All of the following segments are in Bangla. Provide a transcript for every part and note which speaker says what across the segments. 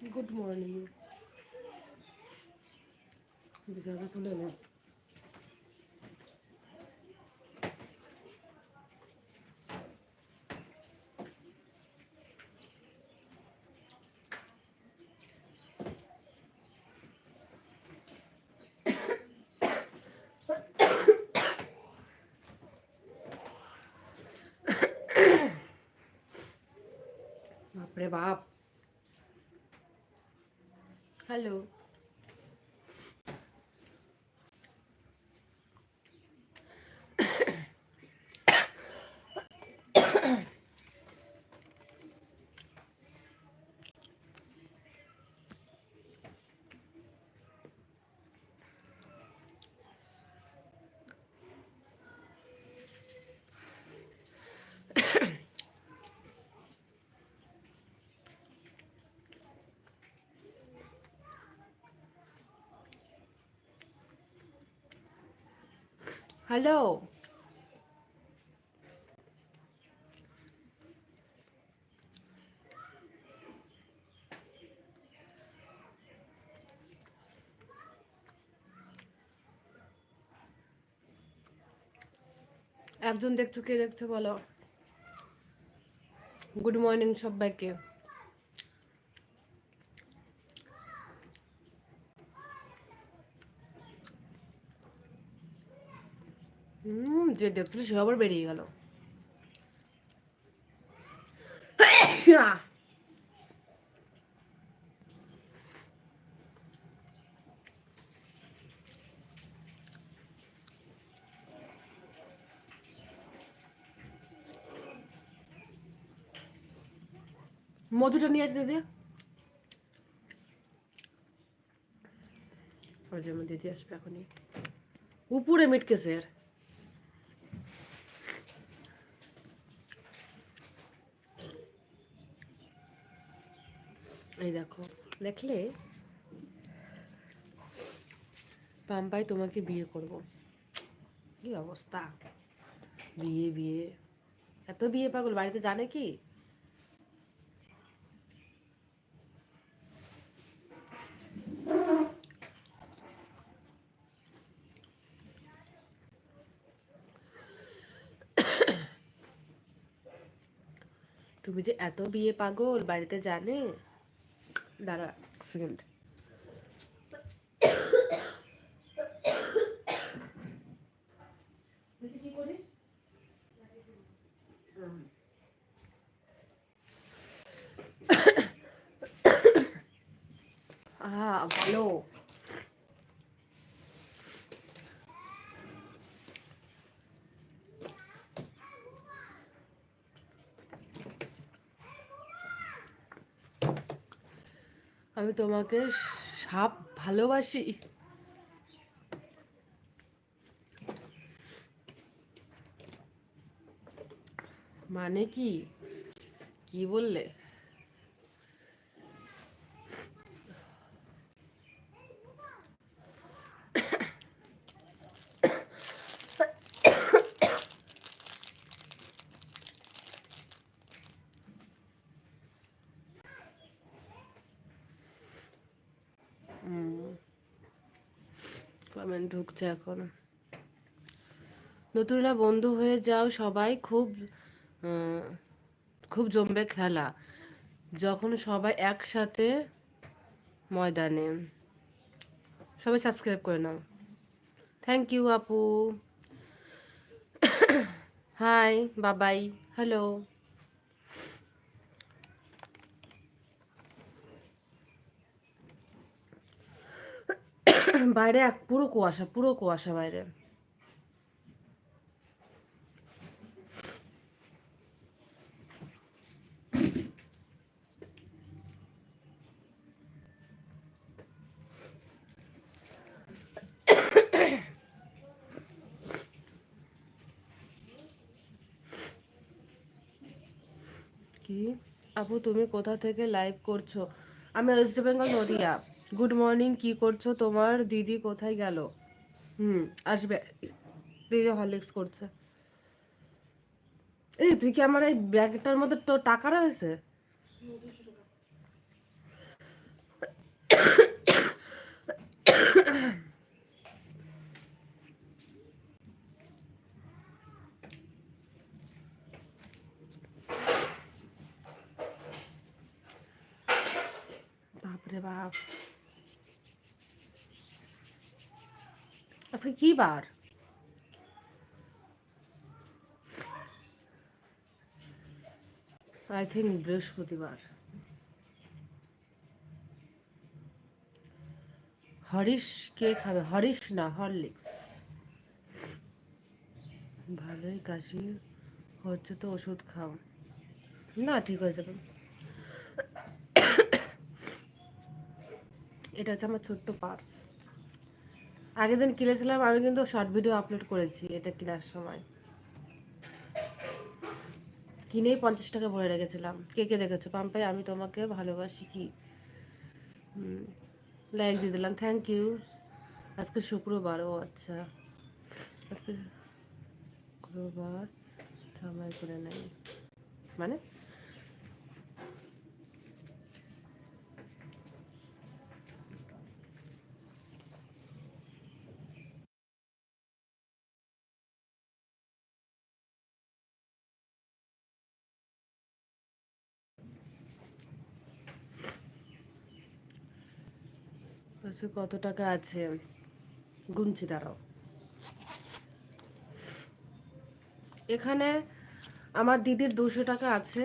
Speaker 1: গুড মর্নিং বিছানা তুলে নে বাপরে বাপ হ্যালো হ্যালো একজন দেখছ কে দেখছ বলো? গুড মর্নিং সবাইকে। হুম যে দেখছিল সে আবার বেরিয়ে গেল। মধুটা নিয়ে আসতে দিদি। ওই যে আমার দিদি আসবে এখনই। উপরে মিটকেছে এর এই দেখো, দেখলে পাম্পাই তোমাকে বিয়ে করব। কি অবস্থা? বিয়ে বিয়ে। এত বিয়ে পাগল, বাড়িতে জানে কি? তুমি যে এত বিয়ে পাগল, বাড়িতে জানে? দাঁড়া সেকেন্ড কি করিস আমি তোমাকে সাপ ভালোবাসি। মানে কি? কি বললে? কমেন্ট ঢুকছে এখন। নতুনরা বন্ধু হয়ে যাও সবাই, খুব খুব জমবে খেলা। যখন সবাই একসাথে ময়দানে। সবাই সাবস্ক্রাইব করে নাও। থ্যাংক ইউ আপু। হাই বাবাই হ্যালো বাইরে এক পুরো কুয়াশা পুরো কুয়াশা বাইরে। কি? আপু, তুমি কোথা থেকে লাইভ করছ? আমি West Bengal Nadia. Good morning কি করছ? তোমার দিদি কোথায় গেল? হুম, আসবে। দিদি হরলিক্স করছে। এই, তুই কি আমার এই ব্যাগটার মধ্যে তো টাকা রয়েছে? বাপরে বাপ। আজকে কি বার? আই থিঙ্ক বৃহস্পতিবার। হরিশ কে খাবে? হরিশ না, হরলিক্স। ভালোই কাশি হচ্ছে তো, ওষুধ খাও। না, ঠিক হয়ে যাবে। এটা হচ্ছে আমার ছোট্ট পার্স আগের দিন কিনেছিলাম, আমি কিন্তু শর্ট ভিডিও আপলোড করেছি এটা কেনার সময়। কিনেই পঞ্চাশ টাকা ভরে রেখেছিলাম। কে কে দেখেছ? পাম্পাই, আমি তোমাকে ভালোবাসি কি? লাইক দিয়ে দিলাম থ্যাংক ইউ আজকে শুক্রবার, ও আচ্ছা। আজকে শুক্রবার সময় করে নাই। মানে? কাছে কত টাকা আছে? গুনছি, দাঁড়াও। এখানে আমার দিদির দুশো টাকা আছে।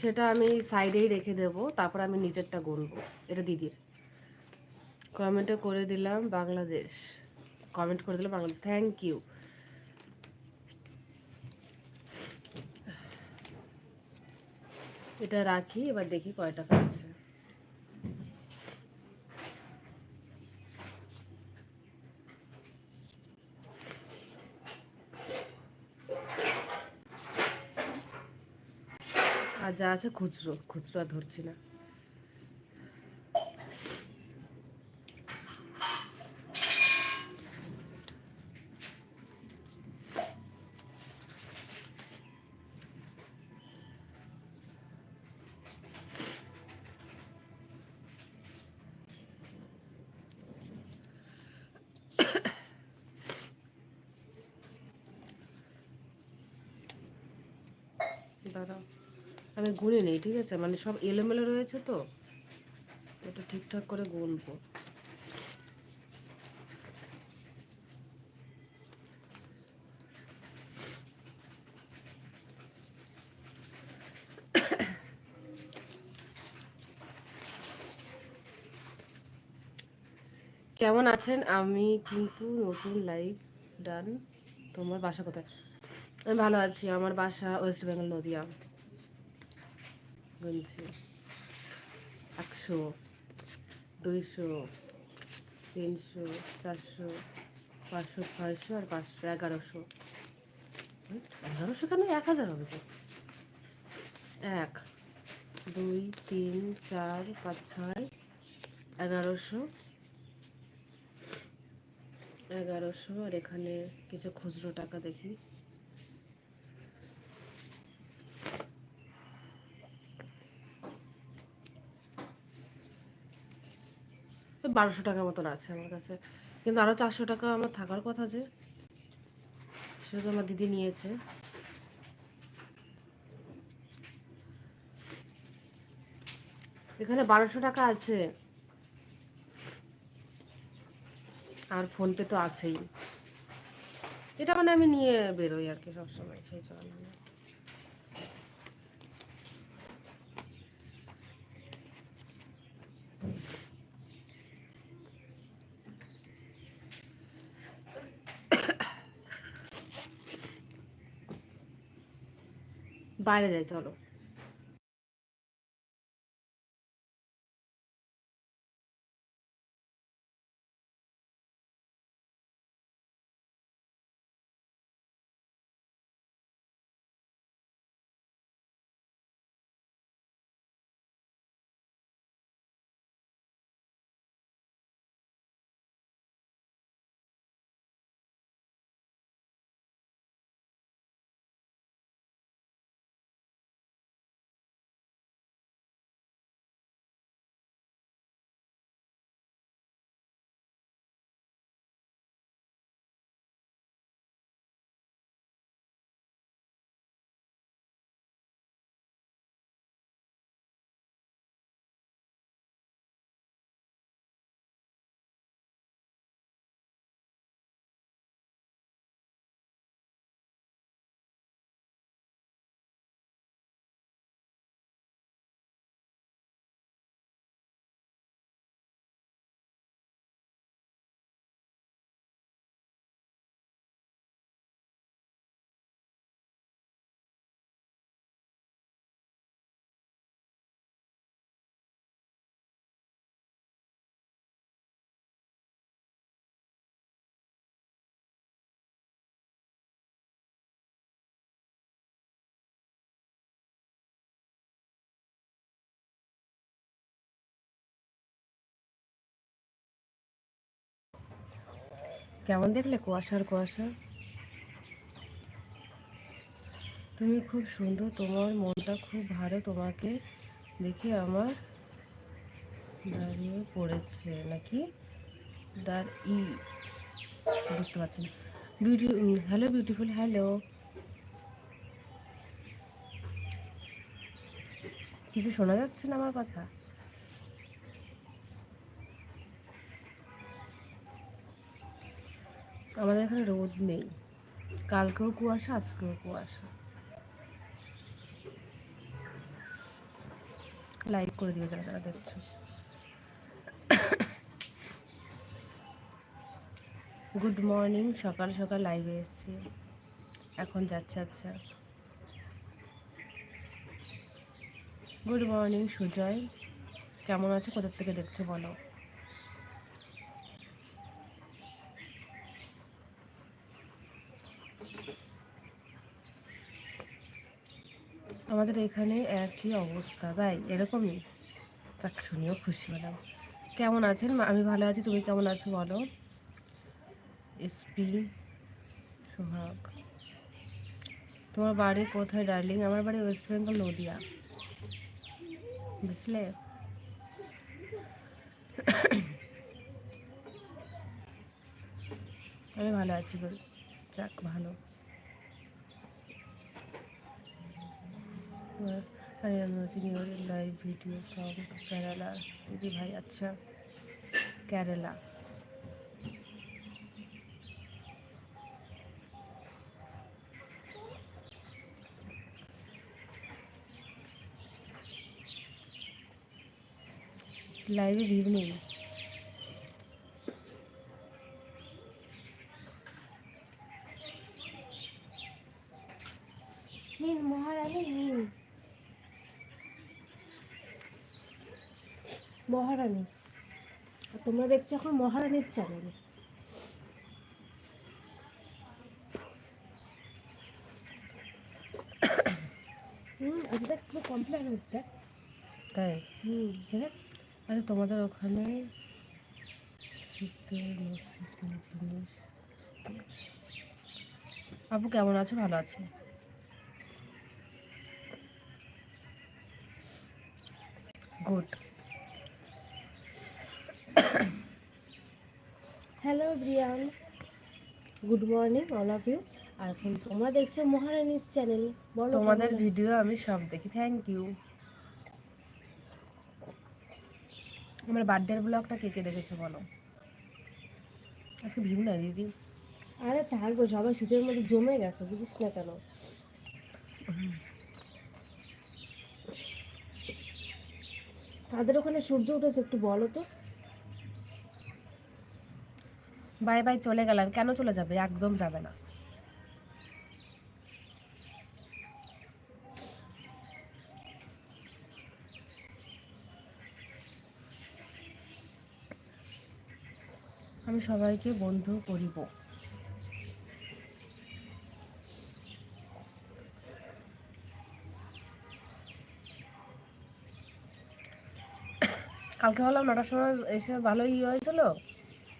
Speaker 1: সেটা আমি সাইডেই রেখে দেব, তারপর আমি নিজেরটা গুনবো। এটা দিদির। কমেন্টে করে দিলাম বাংলাদেশ। কমেন্ট করে দিলাম বাংলাদেশ। থ্যাংক ইউ এটা রাখি, এবার দেখি কয় টাকা আছে। আর যা আছে খুচরো খুচরো আর ধরছি না। দাঁড়াও। আমি গুনে নেই, ঠিক আছে? মানে সব এলোমেলো রয়েছে তো? এটা ঠিকঠাক করে গুনবো। কেমন আছেন? আমি কিন্তু নতুন লাইভ ডান। তোমার বাসা কোথায়? আমি ভালো আছি। আমার বাসা ওয়েস্ট বেঙ্গল নদিয়া। গুনছি একশো, দুইশো, তিনশো, চারশো, পাঁচশো, ছয়শো আর পাঁচশো, এগারোশো। এগারোশো কেন? এক হাজার হবে তো। এক, দুই, তিন, চার, পাঁচ, ছয়, এগারোশো। এগারোশো আর এখানে কিছু খুচরো টাকা দেখি। বারোশো টাকা মতন আছে আমার কাছে। কিন্তু আরও চারশো টাকা আমার থাকার কথা যে, সেটা তো আমার দিদি নিয়েছে। এখানে বারোশো টাকা আছে। আর ফোনপে তো আছেই। এটা মানে আমি নিয়ে বেরোই আর কি সবসময়, সেই জন্য। বাইরে যাই চলো। কেমন দেখলে কুয়াশার কুয়াশা? তুমি খুব সুন্দর, তোমার মনটা খুব ভালো, তোমাকে দেখে আমার দাঁড়িয়ে পড়েছে নাকি? দার ই, বুঝতে পারছি না। বিউটি হ্যালো বিউটিফুল হ্যালো কিছু শোনা যাচ্ছে না আমার কথা? আমাদের এখানে রোদ নেই। কালকেও কুয়াশা, আজকেও কুয়াশা। লাইক করে দিও যারা যারা দেখছ। গুড মর্নিং সকাল সকাল লাইভে এসেছি। এখন যাচ্ছে আচ্ছা। Good morning Sujoy. কেমন আছে? কোথার থেকে দেখছ বলো? আমাদের এখানে একই অবস্থা, তাই এরকমই। যাক, শুনেও খুশি হলাম। কেমন আছেন? আমি ভালো আছি, তুমি কেমন আছো বলো? এসপি, সোহাগ। তোমার বাড়ি কোথায়, ডার্লিং? আমার বাড়ি ওয়েস্ট বেঙ্গল, নদিয়া। বুঝলে? আমি ভালো আছি বল। যাক, ভালো। Live video from Kerala. দিদি ভাই আচ্ছা কেরালা লাইভে ভিড় তোমরা দেখছ এখন মহারানীর চ্যানেল হুম আচ্ছা দেখ পুরো কমপ্লেন হচ্ছে দেখ। তাই? হুম দেখ। আচ্ছা তোমাদের ওখানে আপু কেমন আছো? ভালো আছো? Good hello Brian. Good morning all of you আর এখন তোমরা দেখছ মহারানীর চ্যানেল বলো তোমাদের ভিডিও আমি সব দেখি থ্যাংক ইউ আমার বার্থডের ব্লগটা কে কে দেখেছ বলো? আজকে ভিউ না দিদি। আরে থাকব সবাই শীতের মধ্যে জমে গেছে বুঝিস না কেন? তাদের ওখানে সূর্য উঠেছে একটু বলো তো। বাই বাই চলে গেলাম, কেন চলে যাবে? একদম যাবে না। আমি সবাইকে বন্ধু করিব। কালকে হলাম নটার সময় এসে ভালোই ইয়ে হয়েছিল,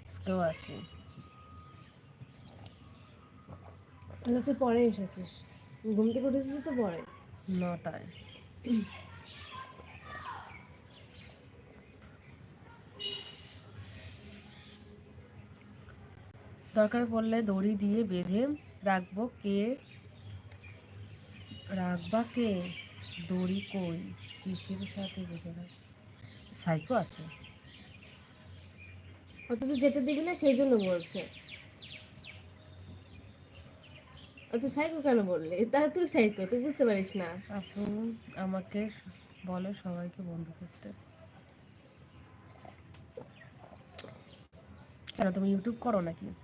Speaker 1: আজকেও আসি তাহলে তুই পরে এসেছিস। ঘুম থেকে উঠেছিস তো পরে? নটায়। দরকার পড়লে দড়ি দিয়ে বেঁধে রাখব। কে? রাখবা কে? দড়ি কই? কিসের সাথে বেঁধে রাখ সাইকো আছে। অথচ যেতে দিবি না সেই জন্য বলছে। অত সাইকো কেন বললে? তাহলে তুই সাইকো, তুই বুঝতে পারিস না। আপু, আমাকে বলো সবাইকে বন্ধ করতে। কেন, তুমি ইউটিউব করো নাকি?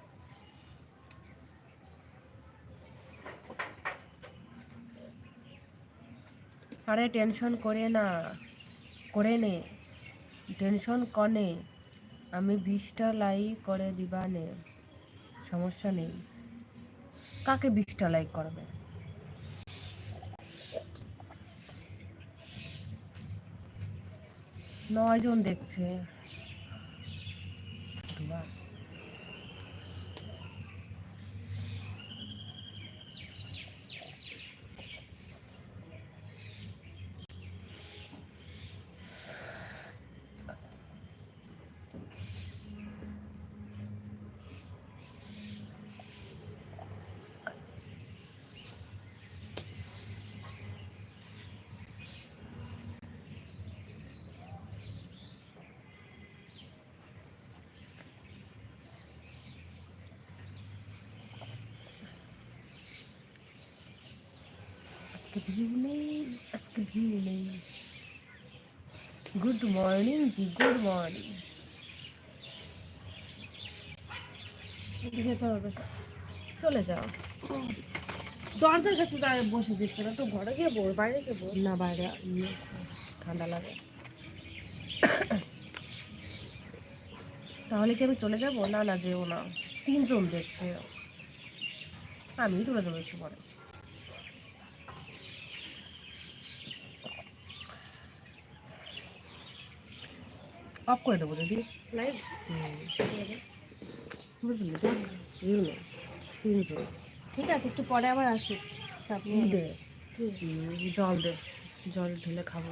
Speaker 1: আরে, টেনশন করে না, করে নে। টেনশন কনে। আমি বিশটা লাইক করে দিবানে। সমস্যা নেই। কাকে বিশটা লাইক করবে? নয় জন দেখছে। আজকে ভিউ নেই আজকে ভিউ নেই good morning ji good morning
Speaker 2: যেতে হবে।
Speaker 1: চলে যাও।
Speaker 2: দরজার কাছে দাঁড়িয়ে বসেছিস কেন? তো ঘরে গিয়ে বল বাইরে গিয়ে বল।
Speaker 1: না বাইরে ইয়ে ঠান্ডা লাগে। তাহলে কি আমি চলে যাব? না না যেও না। তিনজন দেখছে। আমি চলে যাব একটু পরে। অফ করে দেবো দিদি
Speaker 2: লাইভ
Speaker 1: বুঝলি দেখ ইউ নেই
Speaker 2: ঠিক আছে একটু পরে আবার আসুক চাপ নিয়ে
Speaker 1: দে? জল দে। জল ঢেলে খাব।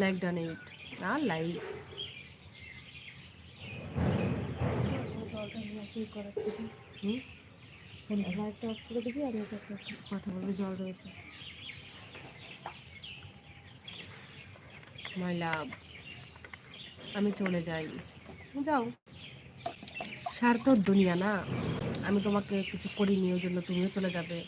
Speaker 1: লাইক ডান ইট আর লাইক
Speaker 2: কথা বলব জল রয়েছে।
Speaker 1: মাই লাভ আমি চলে যাই। যাও। স্বার্থ দুনিয়া না। আমি তোমাকে কিছু করিনি, ওই জন্য তুমিও চলে যাবে।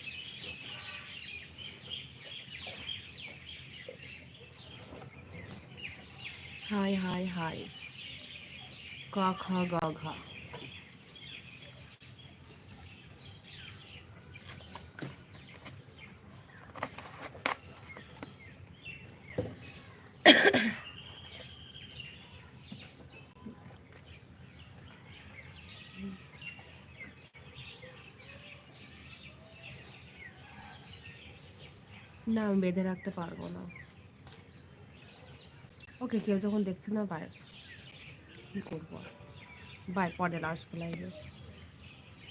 Speaker 1: হাই হাই হাই ক, খ, গ, ঘ। না, আমি বেঁধে রাখতে পারব না। ওকে, কেউ যখন দেখছে না বাই কী করব? বাই পরে আসব লাইভে